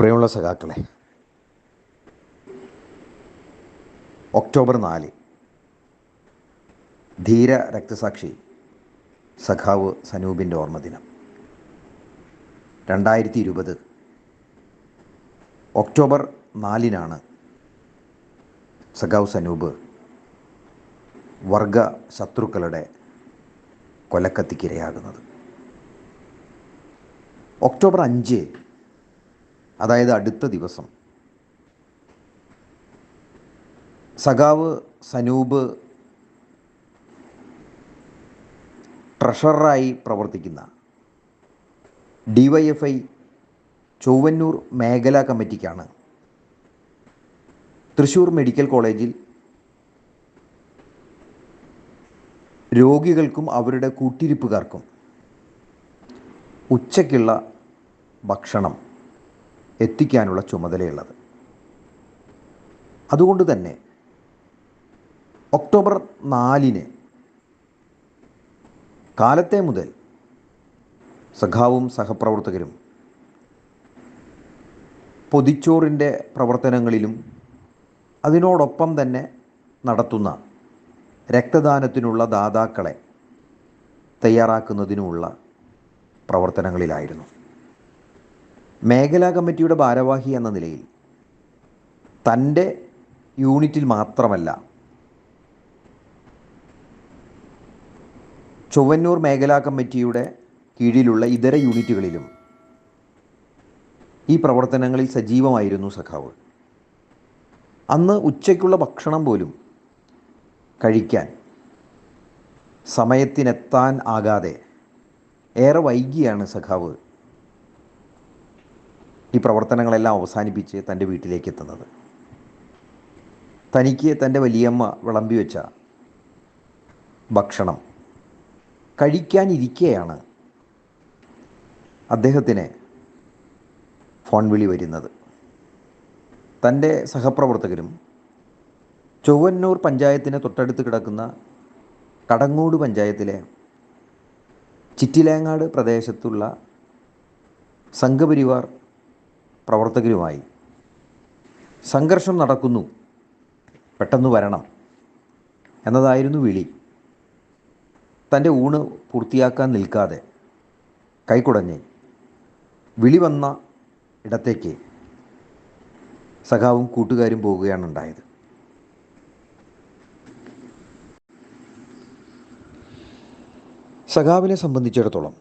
പ്രിയമുള്ള സഖാക്കളെ ഒക്ടോബർ നാല് ധീര രക്തസാക്ഷി സഖാവ് സനൂപിന്റെ ഓർമ്മദിനം. രണ്ടായിരത്തി ഇരുപത് ഒക്ടോബർ നാലിനാണ് സഖാവ് സനൂപ് വർഗ ശത്രുക്കളുടെ കൊലക്കത്തിക്കിരയാകുന്നത്. ഒക്ടോബർ അഞ്ച് അതായത് അടുത്ത ദിവസം. സഖാവ് സനൂപ് ട്രഷററായി പ്രവർത്തിക്കുന്ന D Y F I Chowwannur മേഖലാ കമ്മിറ്റിക്കാണ് തൃശ്ശൂർ മെഡിക്കൽ കോളേജിൽ രോഗികൾക്കും അവരുടെ കൂട്ടിരിപ്പുകാർക്കും ഉച്ചയ്ക്കുള്ള ഭക്ഷണം. എത്തിക്കാനുള്ള ചുമതലയുള്ളത്. അതുകൊണ്ട് തന്നെ ഒക്ടോബർ നാലിന് കാലത്തെ മുതൽ സഖാവും സഹപ്രവർത്തകരും പൊതിച്ചോറിന്റെ പ്രവർത്തനങ്ങളിലും അതിനോടൊപ്പം തന്നെ നടത്തുന്ന രക്തദാനത്തിനുള്ള ദാതാക്കളെ തയ്യാറാക്കുന്നതിനുമുള്ള പ്രവർത്തനങ്ങളിലായിരുന്നു. മേഖലാ കമ്മിറ്റിയുടെ ഭാരവാഹി എന്ന നിലയിൽ തന്റെ യൂണിറ്റിൽ മാത്രമല്ല ചൊവ്വന്നൂർ മേഖലാ കമ്മിറ്റിയുടെ കീഴിലുള്ള ഇതര യൂണിറ്റുകളിലും ഈ പ്രവർത്തനങ്ങളിൽ സജീവമായിരുന്നു സഖാവ്. അന്ന് ഉച്ചയ്ക്കുള്ള ഭക്ഷണം പോലും കഴിക്കാൻ സമയത്തിനെത്താൻ ആകാതെ ഏറെ വൈകിയാണ് സഖാവ് ഈ പ്രവർത്തനങ്ങളെല്ലാം അവസാനിപ്പിച്ച് തന്റെ വീട്ടിലേക്ക് എത്തുന്നത് തനിക്ക് തന്റെ വലിയമ്മ വിളമ്പി വെച്ച ഭക്ഷണം കഴിക്കാനിരിക്കെയാണ് അദ്ദേഹത്തിന് ഫോൺ വിളി വരുന്നത്. തന്റെ സഹപ്രവർത്തകരും ചൊവ്വന്നൂർ പഞ്ചായത്തിന് തൊട്ടടുത്ത് കിടക്കുന്ന കടങ്ങോട് പഞ്ചായത്തിലെ ചിറ്റിലേങ്ങാട് പ്രദേശത്തുള്ള സംഘപരിവാർ പ്രവർത്തകരുമായി. സംഘർഷം നടക്കുന്നു. പെട്ടെന്ന് വരണം. എന്നതായിരുന്നു വിളി. തന്റെ ഊണ് പൂർത്തിയാക്കാൻ നിൽക്കാതെ കൈക്കുടഞ്ഞ് വിളി വന്ന ഇടത്തേക്ക് സഖാവും കൂട്ടുകാരും പോവുകയാണ് ഉണ്ടായത്. സഖാവിനെ സംബന്ധിച്ചിടത്തോളം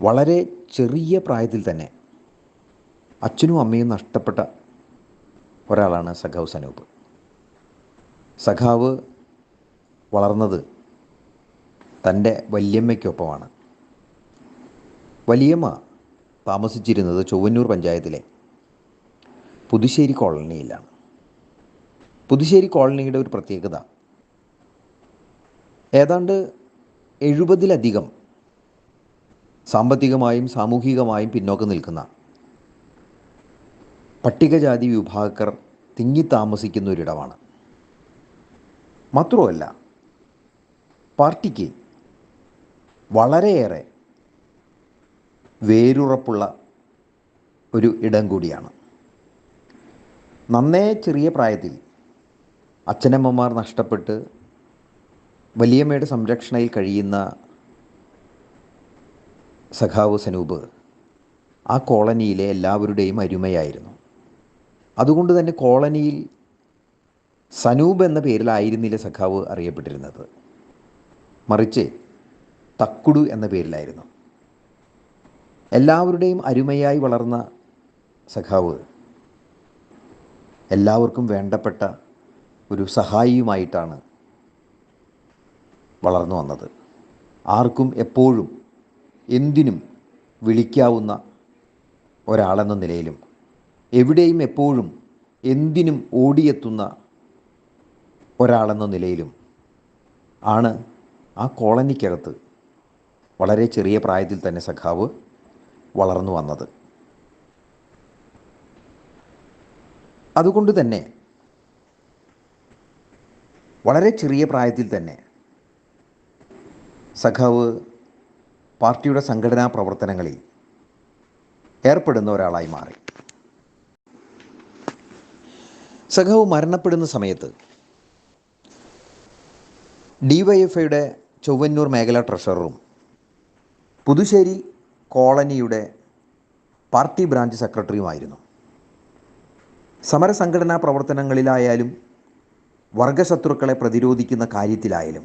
വളരെ ചെറിയ പ്രായത്തിൽ തന്നെ അച്ഛനും അമ്മയും നഷ്ടപ്പെട്ട ഒരാളാണ് സഖാവ് സനൂപ്. സഖാവ് വളർന്നത് തന്റെ വല്യമ്മയ്ക്കൊപ്പമാണ്. വലിയമ്മ താമസിച്ചിരുന്നത് ചൊവ്വന്നൂർ പഞ്ചായത്തിലെ പുതുശ്ശേരി കോളനിയിലാണ്. പുതുശ്ശേരി കോളനിയുടെ ഒരു പ്രത്യേകത ഏതാണ്ട് എഴുപതിലധികം സാമ്പത്തികമായും സാമൂഹികമായും പിന്നോക്കം നിൽക്കുന്ന പട്ടികജാതി വിഭാഗക്കാർ തിങ്ങി താമസിക്കുന്ന ഒരിടമാണ് മാത്രമല്ല പാർട്ടിക്ക് വളരെയേറെ വേരുറപ്പുള്ള ഒരു ഇടം കൂടിയാണ്. നന്നേ ചെറിയ പ്രായത്തിൽ അച്ഛനമ്മമാർ നഷ്ടപ്പെട്ട് വലിയമ്മയുടെ സംരക്ഷണയിൽ കഴിയുന്ന സഖാവ് സനൂപ് ആ കോളനിയിലെ എല്ലാവരുടെയും അരുമയായിരുന്നു. അതുകൊണ്ട് തന്നെ കോളനിയിൽ സനൂപ് എന്ന പേരിലായിരുന്നില്ല സഖാവ് അറിയപ്പെട്ടിരുന്നത്. മറിച്ച് തക്കുടു എന്ന പേരിലായിരുന്നു. എല്ലാവരുടെയും അരുമയായി വളർന്ന സഖാവ് എല്ലാവർക്കും വേണ്ടപ്പെട്ട ഒരു സഹായിയുമായിട്ടാണ് വളർന്നു വന്നത്. ആർക്കും എപ്പോഴും എന്തിനും വിളിക്കാവുന്ന ഒരാളെന്ന നിലയിലും എവിടെയും എപ്പോഴും എന്തിനും ഓടിയെത്തുന്ന ഒരാളെന്ന നിലയിലും ആണ് ആ കോളനിക്കകത്ത് വളരെ ചെറിയ പ്രായത്തിൽ തന്നെ സഖാവ് വളർന്നു വന്നത്. അതുകൊണ്ട് തന്നെ വളരെ ചെറിയ പ്രായത്തിൽ തന്നെ സഖാവ് പാർട്ടിയുടെ സംഘടനാ പ്രവർത്തനങ്ങളിൽ ഏർപ്പെടുന്ന ഒരാളായി മാറി. സഖാവ് മരണപ്പെടുന്ന സമയത്ത് ഡിവൈഎഫ്ഐയുടെ ചൊവ്വന്നൂർ മേഖലാ ട്രഷററും പുതുശ്ശേരി കോളനിയുടെ പാർട്ടി ബ്രാഞ്ച് സെക്രട്ടറിയുമായിരുന്നു. സമരസംഘടനാ പ്രവർത്തനങ്ങളിലായാലും വർഗശത്രുക്കളെ പ്രതിരോധിക്കുന്ന കാര്യത്തിലായാലും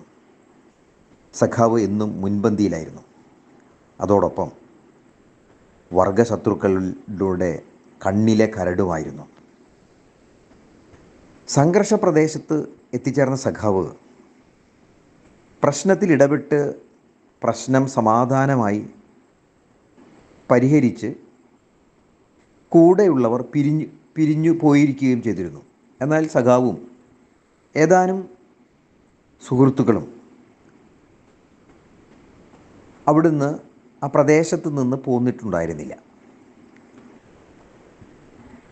സഖാവ് എന്നും മുൻപന്തിയിലായിരുന്നു. അതോടൊപ്പം വർഗശത്രുക്കളുടെ കണ്ണിലെ കരടുമായിരുന്നു. സംഘർഷ പ്രദേശത്ത് എത്തിച്ചേർന്ന സഖാവ് പ്രശ്നത്തിൽ ഇടപെട്ട് പ്രശ്നം സമാധാനമായി പരിഹരിച്ച് കൂടെയുള്ളവർ പിരിഞ്ഞു പിരിഞ്ഞു പോയിരിക്കുകയും ചെയ്തിരുന്നു. എന്നാൽ സഖാവും ഏതാനും സുഹൃത്തുക്കളും അവിടുന്ന് ആ പ്രദേശത്ത് നിന്ന് പോന്നിട്ടുണ്ടായിരുന്നില്ല.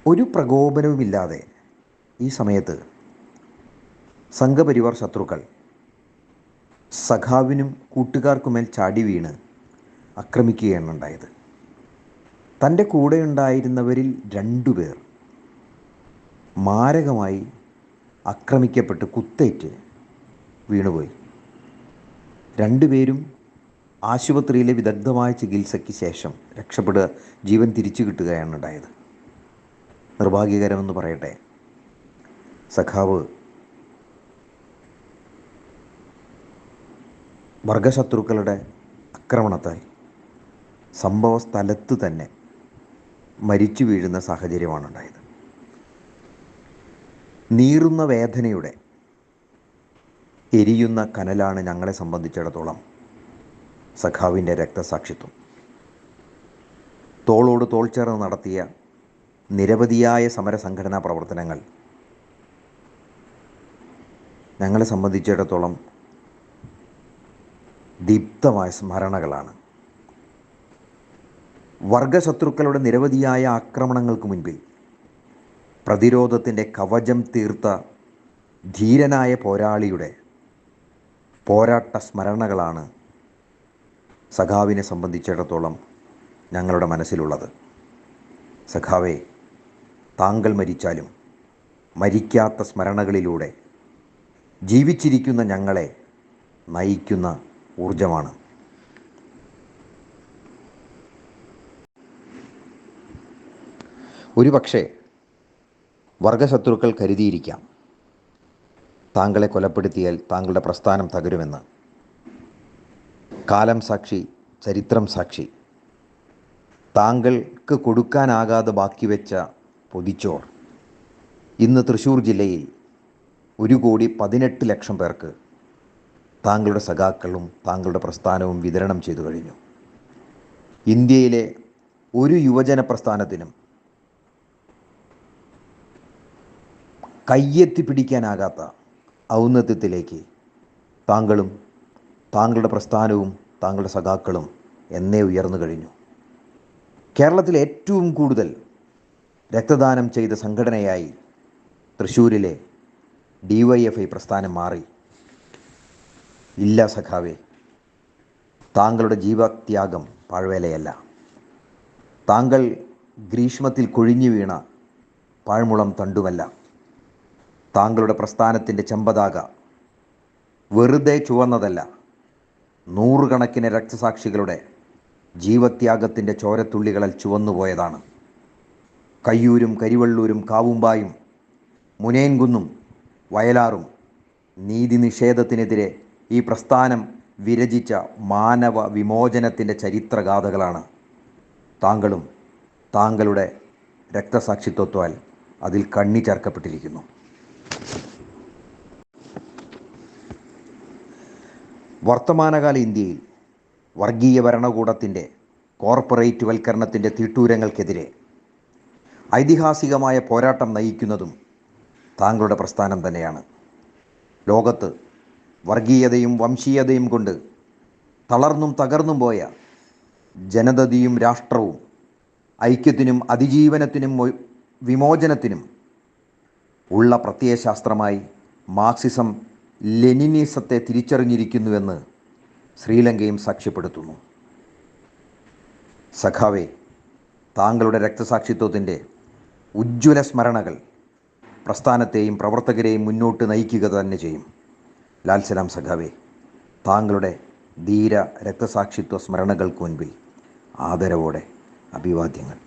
ഒരു പ്രകോപനവുമില്ലാതെ ഈ സമയത്ത് സംഘപരിവാർ ശത്രുക്കൾ സഖാവിനും കൂട്ടുകാർക്കുമേൽ ചാടി വീണ് ആക്രമിക്കുകയാണ് ഉണ്ടായത്. തന്റെ കൂടെ ഉണ്ടായിരുന്നവരിൽ രണ്ടുപേർ മാരകമായി ആക്രമിക്കപ്പെട്ട് കുത്തേറ്റ് വീണുപോയി. രണ്ടുപേരും ആശുപത്രിയിലെ വിദഗ്ധമായ ചികിത്സയ്ക്ക് ശേഷം രക്ഷപ്പെടുക ജീവൻ തിരിച്ചു കിട്ടുകയാണ് ഉണ്ടായത്. നിർഭാഗ്യകരമെന്ന് പറയട്ടെ. സഖാവ്. വർഗശത്രുക്കളുടെ ആക്രമണത്താൽ സംഭവ സ്ഥലത്ത് തന്നെ മരിച്ചു വീഴുന്ന സാഹചര്യമാണ് ഉണ്ടായത് നീറുന്ന വേദനയുടെ എരിയുന്ന കനലാണ് ഞങ്ങളെ സംബന്ധിച്ചിടത്തോളം സഖാവിന്റെ രക്തസാക്ഷിത്വം. തോളോട് തോൾ ചേർന്ന് നടത്തിയ നിരവധിയായ സമരസംഘടനാ പ്രവർത്തനങ്ങൾ ഞങ്ങളെ സംബന്ധിച്ചിടത്തോളം ദീപ്തമായ സ്മരണകളാണ്. വർഗശത്രുക്കളുടെ നിരവധിയായ ആക്രമണങ്ങൾക്ക് മുൻപിൽ പ്രതിരോധത്തിന്റെ കവചം തീർത്ത ധീരനായ പോരാളിയുടെ പോരാട്ട സ്മരണകളാണ് സഖാവിനെ സംബന്ധിച്ചിടത്തോളം ഞങ്ങളുടെ മനസ്സിലുള്ളത്. സഖാവെ താങ്കൾ മരിച്ചാലും മരിക്കാത്ത സ്മരണകളിലൂടെ ജീവിച്ചിരിക്കുന്ന ഞങ്ങളെ നയിക്കുന്ന ഊർജമാണ് ഒരുപക്ഷെ വർഗശത്രുക്കൾ കരുതിയിരിക്കാം താങ്കളെ കൊലപ്പെടുത്തിയാൽ താങ്കളുടെ പ്രസ്ഥാനം തകരുമെന്ന്. കാലം സാക്ഷി ചരിത്രം സാക്ഷി. താങ്കൾക്ക് കൊടുക്കാനാകാതെ ബാക്കി വെച്ച പൊതിച്ചോർ ഇന്ന് തൃശ്ശൂർ ജില്ലയിൽ ഒരു കോടി പതിനെട്ട് ലക്ഷം പേർക്ക് താങ്കളുടെ സഖാക്കളും താങ്കളുടെ പ്രസ്ഥാനവും വിതരണം ചെയ്തു കഴിഞ്ഞു. ഇന്ത്യയിലെ ഒരു യുവജന പ്രസ്ഥാനത്തിനും കയ്യെത്തി പിടിക്കാനാകാത്ത ഔന്നത്യത്തിലേക്ക് താങ്കളും താങ്കളുടെ പ്രസ്ഥാനവും താങ്കളുടെ സഖാക്കളും എന്നേ ഉയർന്നു കഴിഞ്ഞു. കേരളത്തിൽ ഏറ്റവും കൂടുതൽ രക്തദാനം ചെയ്ത സംഘടനയായി തൃശ്ശൂരിലെ ഡി വൈ എഫ് ഐ പ്രസ്ഥാനം മാറി. ഇല്ല സഖാവേ താങ്കളുടെ ജീവത്യാഗം പാഴ്വേലയല്ല. താങ്കൾ ഗ്രീഷ്മത്തിൽ കൊഴിഞ്ഞു വീണ പാഴ്മുളം തണ്ടുമല്ല. താങ്കളുടെ പ്രസ്ഥാനത്തിന്റെ ചെമ്പതാക വെറുതെ ചുവന്നതല്ല. നൂറുകണക്കിന് രക്തസാക്ഷികളുടെ ജീവത്യാഗത്തിന്റെ ചോരത്തുള്ളികളിൽ ചുവന്നുപോയതാണ്. കയ്യൂരും കരിവള്ളൂരും കാവുമ്പായും മുനയൻകുന്നും വയലാറും നീതി നിഷേധത്തിനെതിരെ ഈ പ്രസ്ഥാനം വിരചിച്ച മാനവ വിമോചനത്തിന്റെ ചരിത്രഗാഥകളാണ്. താങ്കളും താങ്കളുടെ രക്തസാക്ഷിത്വത്താൽ അതിൽ കണ്ണി ചേർക്കപ്പെട്ടിരിക്കുന്നു. വർത്തമാനകാല ഇന്ത്യയിൽ വർഗീയ ഭരണകൂടത്തിന്റെ കോർപ്പറേറ്റ് വൽക്കരണത്തിന്റെ തീട്ടൂരങ്ങൾക്കെതിരെ ഐതിഹാസികമായ പോരാട്ടം നയിക്കുന്നതും താങ്കളുടെ പ്രസ്ഥാനം തന്നെയാണ്. ലോകത്ത് വർഗീയതയും വംശീയതയും കൊണ്ട് തളർന്നും തകർന്നും പോയ ജനതയും രാഷ്ട്രവും ഐക്യത്തിനും അതിജീവനത്തിനും വിമോചനത്തിനും ഉള്ള പ്രത്യയശാസ്ത്രമായി മാർക്സിസം ലെനിനിസത്തെ തിരിച്ചറിഞ്ഞിരിക്കുന്നുവെന്ന് ശ്രീലങ്കയും സാക്ഷ്യപ്പെടുത്തുന്നു. സഖാവേ താങ്കളുടെ രക്തസാക്ഷിത്വത്തിന്റെ ഉജ്ജ്വല സ്മരണകൾ പ്രസ്ഥാനത്തെയും പ്രവർത്തകരെയും മുന്നോട്ട് നയിക്കുക തന്നെ ചെയ്യും. ലാൽ സലാം സഖാവേ താങ്കളുടെ ധീര രക്തസാക്ഷിത്വ സ്മരണകൾക്ക് മുൻപിൽ ആദരവോടെ അഭിവാദ്യങ്ങൾ.